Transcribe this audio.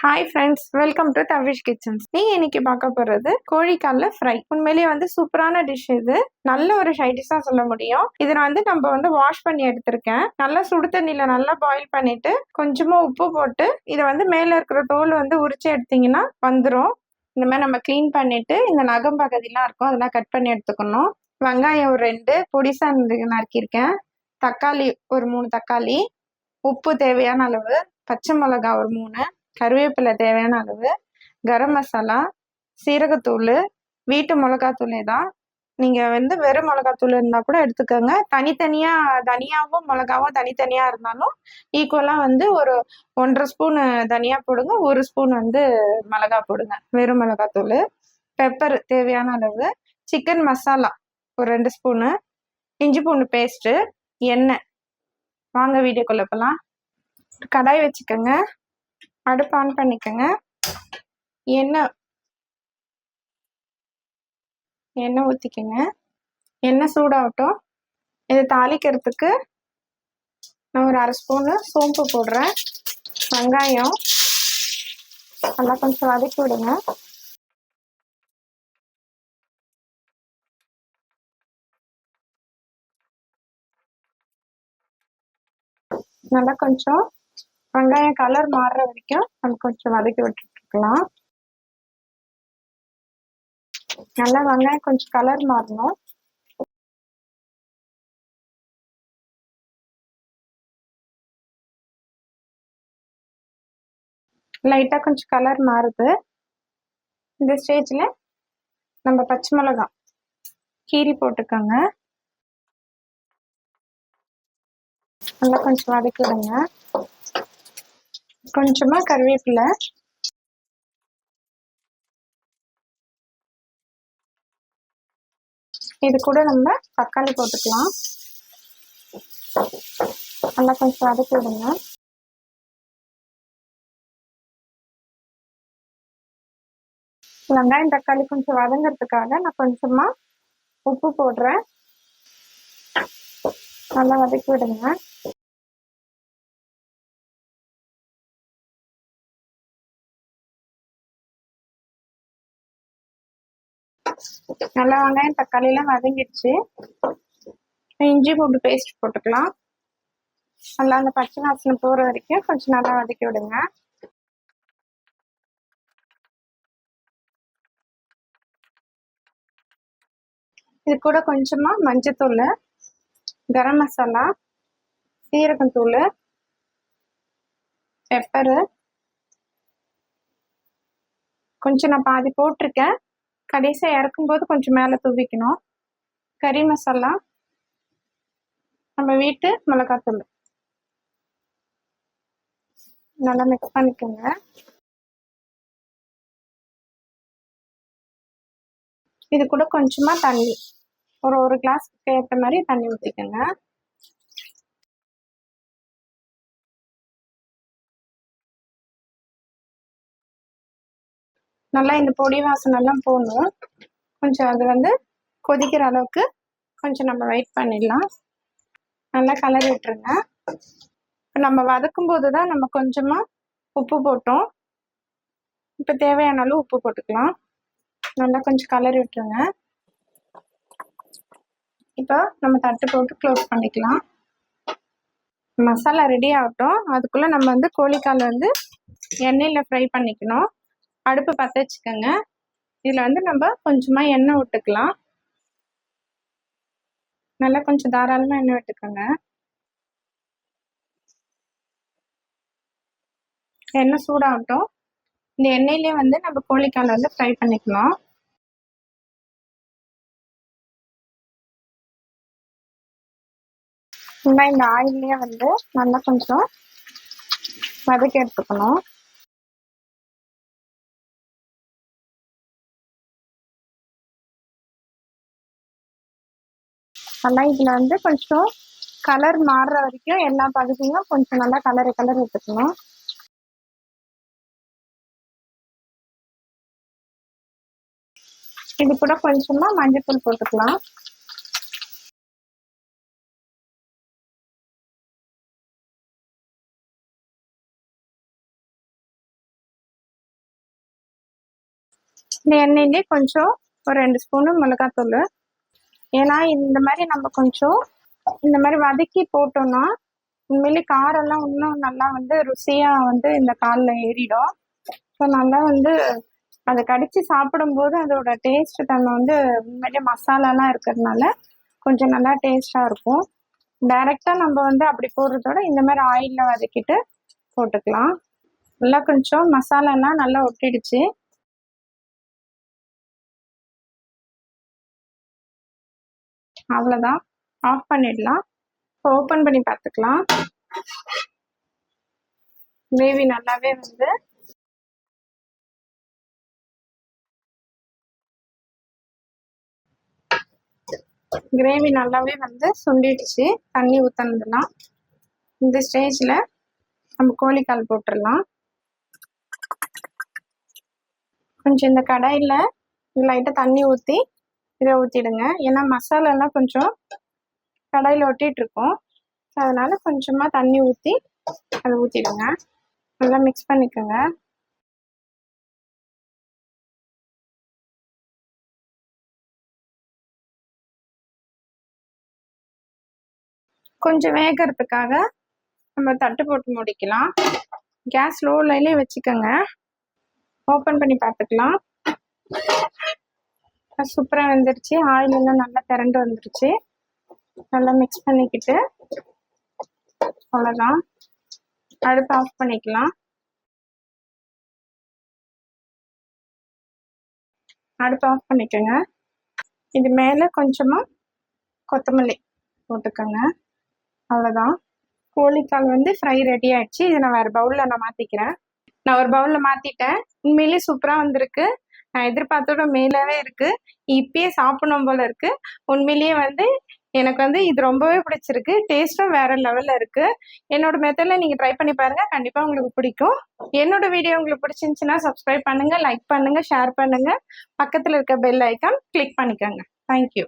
Hi friends welcome to Tavish kitchens நீங்கள் இன்னைக்கு பார்க்க போகிறது கோழிக்காலில் ஃப்ரை உண்மையிலேயே வந்து சூப்பரான டிஷ் இது. நல்ல ஒரு சைடிஷ் தான் சொல்ல முடியும். இதை வந்து நம்ம வந்து வாஷ் பண்ணி எடுத்திருக்கேன். நல்லா சுடு தண்ணியில் நல்லா பாயில் பண்ணிட்டு கொஞ்சமாக உப்பு போட்டு இதை வந்து மேலே இருக்கிற தோல் வந்து உரிச்சு எடுத்தீங்கன்னா வந்துடும் இந்த மாதிரி நம்ம க்ளீன் பண்ணிட்டு இந்த நகம் பகுதியெலாம் இருக்கும் அதெல்லாம் கட் பண்ணி எடுத்துக்கணும். வெங்காயம் ஒரு ரெண்டு பொடிசா நறுக்கியிருக்கேன். தக்காளி ஒரு மூணு தக்காளி. உப்பு தேவையான அளவு பச்சை மிளகா ஒரு மூணு கருவேப்பிலை தேவையான அளவு கரம் மசாலா சீரகத்தூள் வீட்டு மிளகாத்தூளே தான். நீங்கள் வந்து வெறும் மிளகாத்தூள் இருந்தால் கூட எடுத்துக்கோங்க. தனித்தனியாக தனியாகவும் மிளகாவும் தனித்தனியாக இருந்தாலும் ஈக்குவலாக வந்து ஒரு ஒன்றரை ஸ்பூனு தனியாக போடுங்க. ஒரு ஸ்பூன் வந்து மிளகா போடுங்க. வெறும் மிளகாத்தூள். பெப்பர் தேவையான அளவு. சிக்கன் மசாலா ஒரு ரெண்டு ஸ்பூனு. இஞ்சி பூண்டு பேஸ்ட்டு எண்ணெய். வாங்க வீடியோக்குள்ளே போகலாம் கடாய் வச்சுக்கோங்க. அடுப்பு ஆன் பண்ணிக்கோங்க. எண்ணெய் எண்ணெய் ஊற்றிக்கோங்க எண்ணெய் சூடாகட்டும். இது தாளிக்கிறதுக்கு நான் ஒரு அரை ஸ்பூனு சோம்பு போடுறேன். வெங்காயம் நல்லா கொஞ்சம் வதக்கி விடுங்க. நல்லா கொஞ்சம் வெங்காயம் கலர் மாறுற வரைக்கும் நம்ம கொஞ்சம் வதக்கி விட்டுருக்கலாம் நல்லா வெங்காயம் கொஞ்சம் கலர் மாறணும். லைட்டாக கொஞ்சம் கலர் மாறுது. இந்த ஸ்டேஜில் நம்ம பச்சை மிளகாய் கீரி போட்டுக்கோங்க. நல்லா கொஞ்சம் வதக்கிடுங்க. கொஞ்சமாக கருவேப்பிலை. இது கூட நம்ம தக்காளி போட்டுக்கலாம். நல்லா கொஞ்சம் வதக்கி விடுங்க. வெங்காயம் தக்காளி கொஞ்சம் வதங்கிறதுக்காக நான் கொஞ்சமாக உப்பு போடுறேன். நல்லா வதக்கி விடுங்க. நல்லா வெங்காயம் தக்காளிலாம் வதங்கிடுச்சு. இஞ்சி பூண்டு பேஸ்ட் போட்டுக்கலாம். நல்லா அந்த பச்சை வாசனை போகிற வரைக்கும் கொஞ்சம் நல்லா வதக்கி விடுங்க. இது கூட கொஞ்சமாக மஞ்சத்தூள் கரம் மசாலா சீரகத்தூள் பெப்பரு கொஞ்சம் நான் பாதி போட்டிருக்கேன். கடைசியாக இறக்கும்போது கொஞ்சம் மேலே தூவிக்கணும். கறி மசாலா நம்ம வீட்டு மிளகாத்தூள். நல்லா மிக்ஸ் பண்ணிக்கோங்க. இது கூட கொஞ்சமாக தண்ணி. ஒரு ஒரு கிளாஸ்க்கு ஏற்ற மாதிரி தண்ணி ஊற்றிக்கோங்க நல்லா இந்த பொடி வாசனெல்லாம் போகணும் கொஞ்சம் அது வந்து கொதிக்கிற அளவுக்கு கொஞ்சம் நம்ம வெயிட் பண்ணிடலாம். நல்லா கலரி விட்டுருங்க. இப்போ நம்ம வதக்கும் போது தான் நம்ம கொஞ்சமாக உப்பு போட்டோம். இப்போ தேவையான அளவு உப்பு போட்டுக்கலாம். நல்லா கொஞ்சம் கலரி விட்டுருங்க. இப்போ நம்ம தட்டு போட்டு க்ளோஸ் பண்ணிக்கலாம். மசாலா ரெடி ஆகட்டும். அதுக்குள்ளே நம்ம வந்து கோழிக்கால் வந்து எண்ணெயில் ஃப்ரை பண்ணிக்கணும். அடுப்பு பற்ற வச்சுக்கோங்க. இதில் வந்து நம்ம கொஞ்சமாக எண்ணெய் விட்டுக்கலாம் நல்லா கொஞ்சம் தாராளமாக எண்ணெய் விட்டுக்கோங்க. எண்ணெய் சூடாகட்டும். இந்த எண்ணெயிலே வந்து நம்ம கோழிக்காலை வந்து ஃப்ரை பண்ணிக்கலாம். இந்த ஆயிலே வந்து நல்லா கொஞ்சம் வதக்கி எடுத்துக்கணும். நல்லா இதில் வந்து கொஞ்சம் கலர் மாறுற வரைக்கும் எல்லா பகுதியும் கொஞ்சம் நல்லா கலர் கலர் எடுத்துக்கணும். இது கூட கொஞ்சமாக மஞ்சள் போட்டுக்கலாம். இந்த எண்ணெயிலே கொஞ்சம் ஒரு ரெண்டு ஸ்பூனு மிளகாத்தூள். ஏன்னா இந்த மாதிரி நம்ம கொஞ்சம் இந்த மாதிரி வதக்கி போட்டோம்னா உண்மையிலே காரெல்லாம் இன்னும் நல்லா வந்து ருசியாக வந்து இந்த காலில் ஏறிடும். ஸோ நல்லா வந்து அதை கடிச்சு சாப்பிடும்போது அதோட டேஸ்ட் தன்மை வந்து உண்மையிலே மசாலாலாம் இருக்கிறதுனால கொஞ்சம் நல்லா டேஸ்டாக இருக்கும். டைரெக்டாக நம்ம வந்து அப்படி போடுறதோட இந்த மாதிரி ஆயிலில் வதக்கிட்டு போட்டுக்கலாம். நல்லா கொஞ்சம் மசாலாலாம் நல்லா ஒட்டிடுச்சு. அவ்வளோதான் ஆஃப் பண்ணிடலாம். இப்போ ஓப்பன் பண்ணி பார்த்துக்கலாம். கிரேவி நல்லாவே வந்து கிரேவி நல்லாவே வந்து சுண்டிடுச்சு. தண்ணி ஊற்றினதுலாம் இந்த ஸ்டேஜில் நம்ம கோழிக்கால் போட்டுடலாம். கொஞ்சம் இந்த கடாயில் லைட்டாக தண்ணி ஊற்றி இதை ஊற்றிடுங்க ஏன்னா மசாலாலாம் கொஞ்சம் கடையில் ஒட்டிகிட்டு இருக்கும் அதனால் கொஞ்சமாக தண்ணி ஊற்றி அதை ஊற்றிடுங்க நல்லா மிக்ஸ் பண்ணிக்கோங்க. கொஞ்சம் வேகிறதுக்காக நம்ம தட்டு போட்டு முடிக்கலாம். கேஸ் லோவிலே வச்சுக்கோங்க. ஓப்பன் பண்ணி பார்த்துக்கலாம். சூப்பராக வந்துருச்சு. ஆயில் எல்லாம் நல்லா திரண்டு வந்துருச்சு. நல்லா மிக்ஸ் பண்ணிக்கிட்டு அவ்வளோதான் அடுப்பு ஆஃப் பண்ணிக்கலாம். அடுப்பு ஆஃப் பண்ணிக்கோங்க. இது மேலே கொஞ்சமாக கொத்தமல்லி போட்டுக்கோங்க. அவ்வளோதான் கோழிக்கால் வந்து ஃப்ரை ரெடி ஆயிடுச்சு. இதை நான் வேறு பவுலில் நான் மாற்றிக்கிறேன் நான் ஒரு பவுலில் மாற்றிட்டேன் உண்மையிலேயே சூப்பராக வந்திருக்கு. நான் எதிர்பார்த்தோட மேலவே இருக்கு. இப்பயே சாப்பிடணும் போல இருக்கு. உண்மையிலேயே வந்து எனக்கு வந்து இது ரொம்பவே பிடிச்சிருக்கு. டேஸ்ட்டும் வேற லெவல்ல இருக்கு. என்னோட மெத்தட்ல நீங்க ட்ரை பண்ணி பாருங்க. கண்டிப்பா உங்களுக்கு பிடிக்கும். என்னோட வீடியோ உங்களுக்கு பிடிச்சிருந்துச்சுன்னா சப்ஸ்கிரைப் பண்ணுங்க லைக் பண்ணுங்க ஷேர் பண்ணுங்க. பக்கத்துல இருக்க பெல் ஐக்கான் கிளிக் பண்ணிக்கோங்க. Thank you